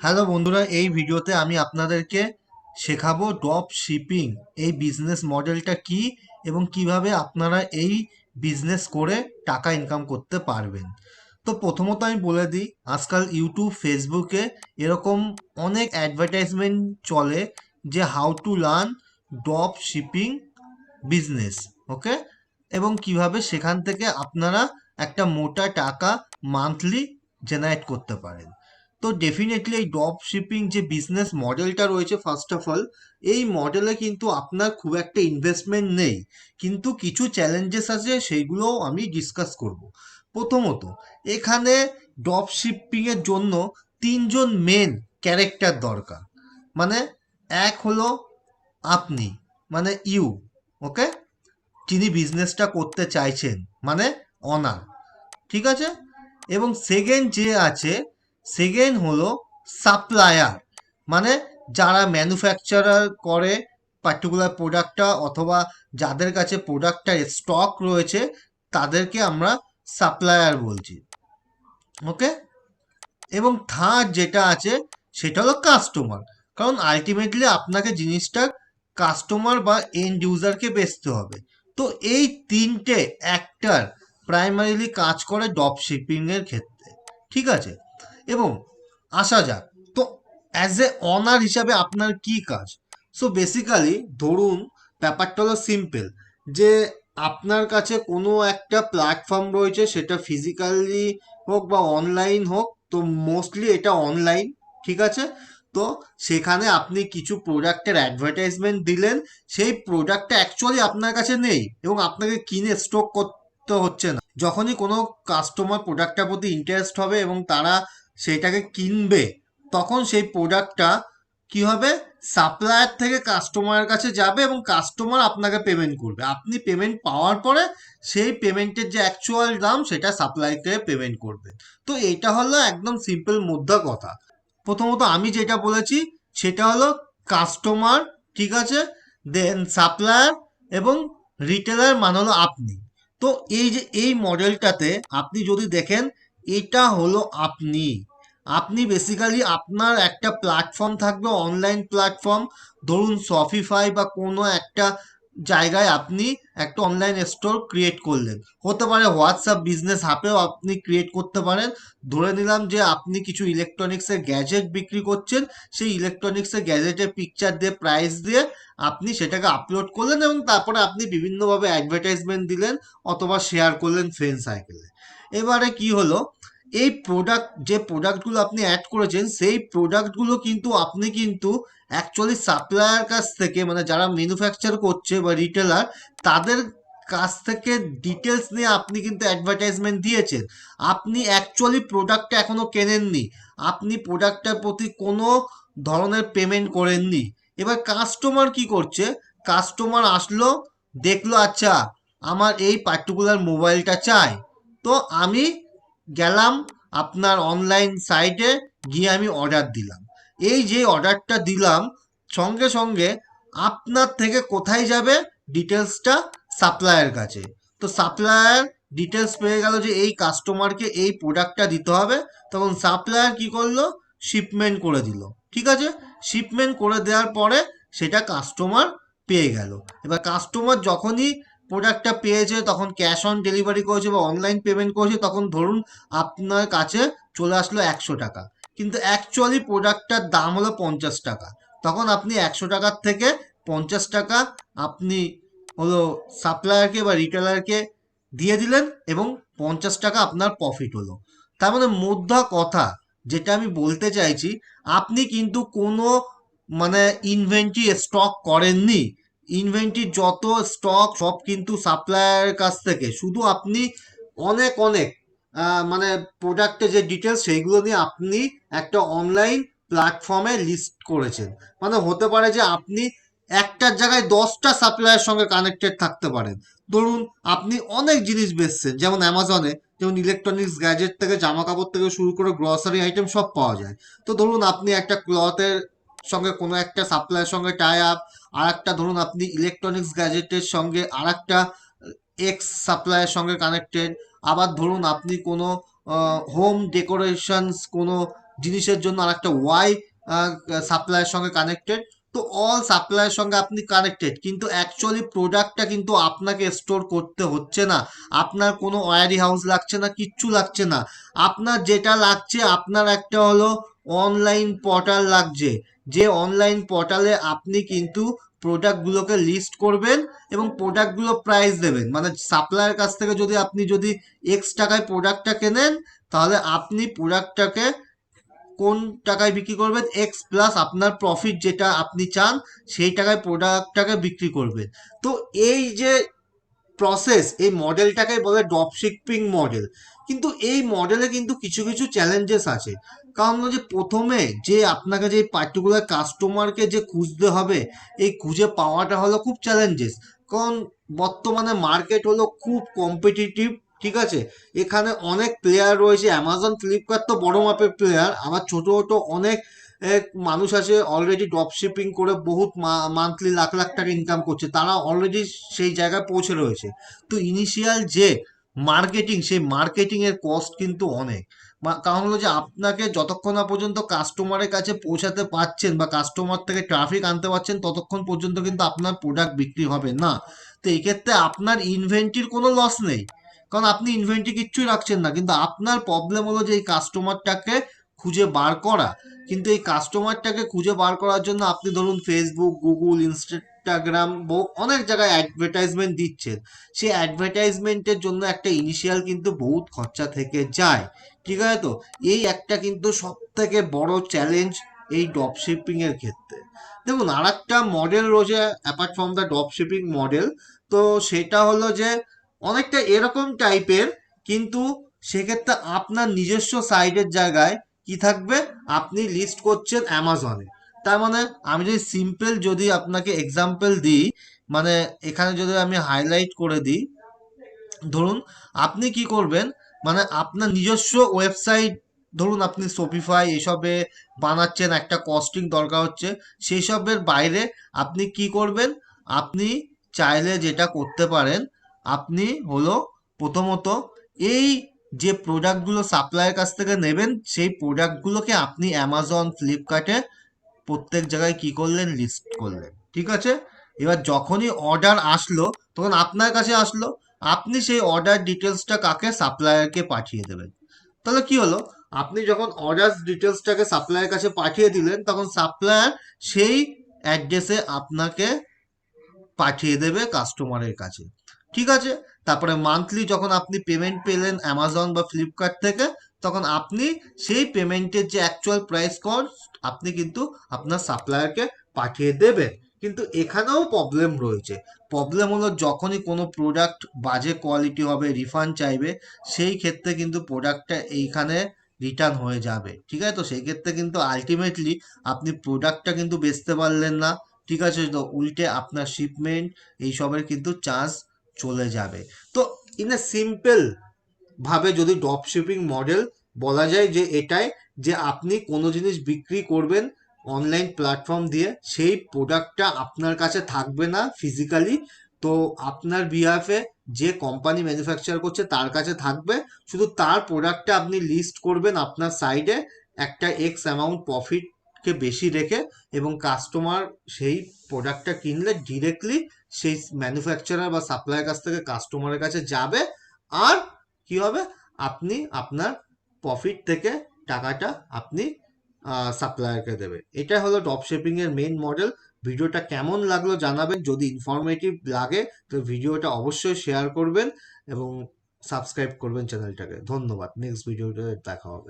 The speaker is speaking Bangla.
হ্যালো বন্ধুরা, এই ভিডিওতে আমি আপনাদেরকে শেখাবো ড্রপ শিপিং, এই বিজনেস মডেলটা কি এবং কীভাবে আপনারা এই বিজনেস করে টাকা ইনকাম করতে পারবেন। তো প্রথমত আমি বলে দিই, আজকাল ইউটিউব ফেসবুকে এরকম অনেক অ্যাডভার্টাইজমেন্ট চলে যে how to learn drop shipping business okay এবং কীভাবে সেখান থেকে আপনারা একটা মোটা টাকা মান্থলি জেনারেট করতে পারেন। তো ডেফিনেটলি এই ড্রপ শিপিং যে বিজনেস মডেলটা রয়েছে ফার্স্ট অফ অল এই মডেলে কিন্তু আপনার খুব একটা ইনভেস্টমেন্ট নেই। কিন্তু কিছু চ্যালেঞ্জেস আছে সেইগুলোও আমি ডিসকাস করব। প্রথমত, এখানে ড্রপ শিপিংয়ের জন্য তিনজন মেন ক্যারেক্টার দরকার। মানে এক হলো আপনি মানে ইউ ওকে যিনি বিজনেসটা করতে চাইছেন মানে অনার ঠিক আছে? এবং সেকেন্ড যে আছে সেকেন্ড হলো সাপ্লায়ার মানে যারা ম্যানুফ্যাকচারার করে পার্টিকুলার প্রোডাক্টটা অথবা যাদের কাছে প্রোডাক্টটার স্টক রয়েছে, তাদেরকে আমরা সাপ্লায়ার বলছি। ওকে এবং থার্ড যেটা আছে, সেটা হলো কাস্টমার কারণ আলটিমেটলি আপনাকে জিনিসটা কাস্টমার বা এন্ড ইউজারকে বেচতে হবে। তো এই তিনটে অ্যাক্টার প্রাইমারিলি কাজ করে ড্রপ শিপিংয়ের ক্ষেত্রে, ঠিক আছে? এবং আসা যাক। তো অ্যাজ এ অনার হিসাবে আপনার কি কাজ? সো বেসিক্যালি ধরুন, ব্যাপারটা হলো সিম্পল যে আপনার কাছে কোনো একটা প্ল্যাটফর্ম রয়েছে, সেটা ফিজিক্যালি হোক বা অনলাইন হোক, তো মোস্টলি এটা অনলাইন ঠিক আছে? তো, সেখানে আপনি কিছু প্রোডাক্টের অ্যাডভার্টাইজমেন্ট দিলেন, সেই প্রোডাক্টটা অ্যাকচুয়ালি আপনার কাছে নেই এবং আপনাকে কিনে স্টক করতে হচ্ছে না। যখনই কোনো কাস্টমার প্রোডাক্টটার প্রতি ইন্টারেস্ট হবে এবং তারা সেটাকে কিনবে, তখন সেই প্রোডাক্টটা কি হবে? সাপ্লায়ার থেকে কাস্টমারের কাছে যাবে এবং কাস্টমার আপনাকে পেমেন্ট করবে। আপনি পেমেন্ট পাওয়ার পরে সেই পেমেন্টের যে অ্যাকচুয়াল দাম, সেটা সাপ্লাইকে পেমেন্ট করবে। তো এটা হলো একদম সিম্পল মুদ্রা কথা। প্রথমত আমি যেটা বলেছি, সেটা হলো কাস্টমার ঠিক আছে? দেন সাপ্লায়ার এবং রিটেলার মানে হলো আপনি। তো এই যে, এই মডেলটাতে আপনি যদি দেখেন এটা হলো আপনি। আপনি বেসিক্যালি আপনার একটা প্ল্যাটফর্ম থাকবে অনলাইন প্ল্যাটফর্ম ধরুন শপিফাই বা কোনো একটা জায়গায় আপনি একটা অনলাইন স্টোর ক্রিয়েট করলেন। হতে পারে হোয়াটসঅ্যাপ বিজনেস হাবেও আপনি ক্রিয়েট করতে পারেন। ধরে নিলাম যে আপনি কিছু ইলেকট্রনিক্সের গ্যাজেট বিক্রি করছেন, সেই ইলেকট্রনিক্সের গ্যাজেটের পিকচার দিয়ে প্রাইস দিয়ে আপনি সেটাকে আপলোড করলেন এবং তারপরে আপনি বিভিন্নভাবে অ্যাডভার্টাইজমেন্ট দিলেন অথবা শেয়ার করলেন ফ্রেন্ড সার্কেলে এবারে কি হলো? এই প্রোডাক্ট যে প্রোডাক্টগুলো আপনি অ্যাড করেছেন, সেই প্রোডাক্টগুলো কিন্তু আপনি কিন্তু অ্যাকচুয়ালি সাপ্লায়ার কাছ থেকে মানে যারা ম্যানুফ্যাকচার করছে বা রিটেলার তাদের কাছ থেকে ডিটেলস নিয়ে আপনি কিন্তু অ্যাডভার্টাইজমেন্ট দিয়েছেন। আপনি অ্যাকচুয়ালি প্রোডাক্টটা এখনও কেনেননি। আপনি প্রোডাক্টটার প্রতি কোনো ধরনের পেমেন্ট করেননি। এবার কাস্টমার কি করছে? কাস্টমার আসলো, দেখল আচ্ছা আমার এই পার্টিকুলার মোবাইলটা চাই। তো আমি গেলাম আপনার অনলাইন সাইটে গিয়ে আমি অর্ডার দিলাম। এই যে অর্ডারটা দিলাম, সঙ্গে সঙ্গে আপনার থেকে কোথায় যাবে ডিটেলসটা সাপ্লায়ার কাছে। তো সাপ্লায়ার ডিটেলস পেয়ে গেল যে এই কাস্টমারকে এই প্রোডাক্টটা দিতে হবে। তখন সাপ্লায়ার কি করল? শিপমেন্ট করে দিল। ঠিক আছে? শিপমেন্ট করে দেওয়ার পরে সেটা কাস্টমার পেয়ে গেল। এবার কাস্টমার যখনই প্রোডাক্টটা পেয়েছে, তখন ক্যাশ অন ডেলিভারি করেছে বা অনলাইন পেমেন্ট করেছে, তখন ধরুন আপনার কাছে চলে আসলো একশো টাকা। কিন্তু অ্যাকচুয়ালি প্রোডাক্টটার দাম হলো পঞ্চাশ টাকা। তখন আপনি একশো টাকার থেকে পঞ্চাশ টাকা আপনি হলো সাপ্লায়ারকে বা রিটেলারকে দিয়ে দিলেন এবং পঞ্চাশ টাকা আপনার প্রফিট হলো। তার মানে মুদ্রা কথা যেটা আমি বলতে চাইছি, আপনি কিন্তু কোনো মানে ইনভেন্টরি স্টক করেননি ইনভেন্টরি যত স্টক সব কিন্তু সাপ্লায়ারের কাছ থেকে। শুধু আপনি অনেক অনেক মানে প্রোডাক্টের যে ডিটেলস সেইগুলো নিয়ে আপনি একটা অনলাইন প্ল্যাটফর্মে লিস্ট করেছেন। মানে হতে পারে যে আপনি একটার জায়গায় দশটা সাপ্লায়ার সঙ্গে কানেক্টেড থাকতে পারেন। ধরুন আপনি অনেক জিনিস বেচছেন, যেমন অ্যামাজনে যেমন ইলেকট্রনিক্স গ্যাজেট থেকে জামা কাপড় থেকে শুরু করে গ্রসারি আইটেম সব পাওয়া যায়। তো ধরুন আপনি একটা ক্লথের সঙ্গে কোনো একটা সাপ্লায়ার সঙ্গে টাই আপ আর একটা ধরুন আপনি ইলেকট্রনিক্স গ্যাজেটের সঙ্গে আর একটা এক্স সাপ্লাইয়ের সঙ্গে কানেক্টেড আবার ধরুন আপনি কোনো হোম ডেকোরেশনস কোনো জিনিসের জন্য আর একটা ওয়াই সাপ্লাইয়ের সঙ্গে কানেক্টেড তো অল সাপ্লাইয়ের সঙ্গে আপনি কানেক্টেড কিন্তু অ্যাকচুয়ালি প্রোডাক্টটা কিন্তু আপনাকে স্টোর করতে হচ্ছে না। আপনার কোনো ওয়ারি হাউস লাগছে না, কিচ্ছু লাগছে না। আপনার যেটা লাগছে, আপনার একটা হলো অনলাইন পোর্টাল লাগছে। যে অনলাইন পোর্টালে আপনি কিন্তু প্রোডাক্টগুলোকে লিস্ট করবেন এবং প্রোডাক্টগুলো প্রাইস দেবেন। মানে সাপ্লায়ার কাছ থেকে যদি আপনি যদি এক্স টাকায় প্রোডাক্টটা কেনেন, তাহলে আপনি প্রোডাক্টটাকে কোন টাকায় বিক্রি করবেন? এক্স প্লাস আপনার প্রফিট যেটা আপনি চান, সেই টাকায় প্রোডাক্টটাকে বিক্রি করবেন। তো এই যে প্রসেস এই মডেলটাকে বলে ড্রপ শিপিং মডেল কিন্তু এই মডেলে কিন্তু কিছু কিছু চ্যালেঞ্জেস আছে। কারণ যে প্রথমে যে আপনাকে যে পার্টিকুলার কাস্টমারকে যে খুঁজতে হবে, এই খুঁজে পাওয়াটা হলো খুব চ্যালেঞ্জেস কারণ বর্তমানে মার্কেট হলো খুব কম্পিটিটিভ ঠিক আছে? এখানে অনেক প্লেয়ার রয়েছে অ্যামাজন ফ্লিপকার্ট তো বড় মাপের প্লেয়ার আবার ছোট ছোট অনেক মানুষ আছে অলরেডি ড্রপ শিপিং করে বহুত মান্থলি লাখ লাখ টাকা ইনকাম করছে, তারা অলরেডি সেই জায়গায় পৌঁছে রয়েছে। তো ইনিশিয়াল যে মার্কেটিং সেই মার্কেটিংয়ের কস্ট কিন্তু অনেক। কারণ হলো যে আপনাকে যতক্ষণ না পর্যন্ত কাস্টমারের কাছে পৌঁছাতে পারছেন বা কাস্টমার থেকে ট্রাফিক আনতে পারছেন, ততক্ষণ পর্যন্ত কিন্তু আপনার প্রোডাক্ট বিক্রি হবে না। তো এক্ষেত্রে আপনার ইনভেন্টির কোনো লস নেই। কারণ আপনি ইনভেন্টি কিচ্ছুই রাখছেন না। কিন্তু আপনার প্রবলেম হলো যে এই কাস্টমারটাকে খুঁজে বার করা। কিন্তু এই কাস্টমারটাকে খুঁজে বার করার জন্য আপনি ধরুন ফেসবুক গুগল ইনস্টাগ্রাম অনেক জায়গায় অ্যাডভার্টাইজমেন্ট দিচ্ছেন। সেই অ্যাডভার্টাইজমেন্টের জন্য একটা ইনিশিয়াল কিন্তু বহুত খরচা থেকে যায়। ঠিক আছে তো? এই একটা কিন্তু সব থেকে বড় চ্যালেঞ্জ এই ড্রপ এর ক্ষেত্রে। দেখুন আর একটা মডেল রয়েছে apart from the drop shipping model তো সেটা হলো যে, অনেকটা এরকম টাইপের কিন্তু সেক্ষেত্রে আপনার নিজস্ব সাইডের জায়গায় কি থাকবে? আপনি লিস্ট করছেন অ্যামাজনে তার মানে আমি যদি সিম্পল যদি আপনাকে এক্সাম্পল দিই মানে এখানে যদি আমি হাইলাইট করে দিই, ধরুন আপনি কি করবেন? মানে আপনার নিজস্ব ওয়েবসাইট ধরুন আপনি শপিফাই এসবে বানাচ্ছেন, একটা কস্টিং দরকার হচ্ছে সেই সবের বাইরে আপনি কি করবেন? আপনি চাইলে যেটা করতে পারেন, আপনি হলো প্রথমত এই যে প্রোডাক্টগুলো সাপ্লাইয়ের কাছ থেকে নেবেন, সেই প্রোডাক্টগুলোকে আপনি অ্যামাজন ফ্লিপকার্টে প্রত্যেক জায়গায় কি করলেন? লিস্ট করলেন। ঠিক আছে? এবার যখনই অর্ডার আসলো, তখন আপনার কাছে আসলো, আপনি সেই অর্ডার ডিটেলসটা কাকে? সাপ্লায়ারকে পাঠিয়ে দেবেন। তাহলে কি হলো? আপনি যখন অর্ডার ডিটেলসটাকে সাপ্লায়ার কাছে পাঠিয়ে দিলেন, তখন সাপ্লায়ার সেই অ্যাড্রেসে আপনাকে পাঠিয়ে দেবে কাস্টমারের কাছে। ঠিক আছে? তারপরে মান্থলি যখন আপনি পেমেন্ট পেলেন অ্যামাজন বা ফ্লিপকার্ট থেকে, তখন আপনি সেই পেমেন্টের যে অ্যাকচুয়াল প্রাইস কস্ট আপনি কিন্তু আপনার সাপ্লায়ারকে পাঠিয়ে দেবেন। কিন্তু এখানেও প্রবলেম রয়েছে। প্রবলেম হলো যখনই কোনো প্রোডাক্ট বাজে কোয়ালিটি হবে রিফান্ড চাইবে, সেই ক্ষেত্রে কিন্তু প্রোডাক্টটা এইখানে রিটার্ন হয়ে যাবে। ঠিক আছে? তো সেই ক্ষেত্রে কিন্তু আলটিমেটলি আপনি প্রোডাক্টটা কিন্তু বেচতে পারলেন না। ঠিক আছে? তো উল্টে আপনার শিপমেন্ট এইসবের কিন্তু চার্জ চলে যাবে। তো ইন এ সিম্পল ভাবে যদি ড্রপ শিপিং মডেল বলা যায় যে এটাই যে আপনি কোনো জিনিস বিক্রি করবেন অনলাইন প্ল্যাটফর্ম দিয়ে, সেই প্রোডাক্টটা আপনার কাছে থাকবে না ফিজিক্যালি তো আপনার বিহাফে যে কোম্পানি ম্যানুফ্যাকচার করছে তার কাছে থাকবে। শুধু তার প্রোডাক্টটা আপনি লিস্ট করবেন আপনার সাইডে একটা এক্স অ্যামাউন্ট প্রফিটকে বেশি রেখে এবং কাস্টমার সেই প্রোডাক্টটা কিনলে ডিরেক্টলি সেই ম্যানুফ্যাকচারার বা সাপ্লাইয়ের কাছ থেকে কাস্টমারের কাছে যাবে। আর কি হবে? আপনি আপনার প্রফিট থেকে টাকাটা আপনি সাপ্লায়ারকে দেবে। এটা হলো ড্রপ শিপিং এর মেইন মডেল ভিডিওটা কেমন লাগল জানাবেন। যদি ইনফরমেটিভ লাগে, তো ভিডিওটা অবশ্যই শেয়ার করবেন এবং সাবস্ক্রাইব করবেন চ্যানেলটাকে ধন্যবাদ। নেক্সট ভিডিওতে দেখা হবে।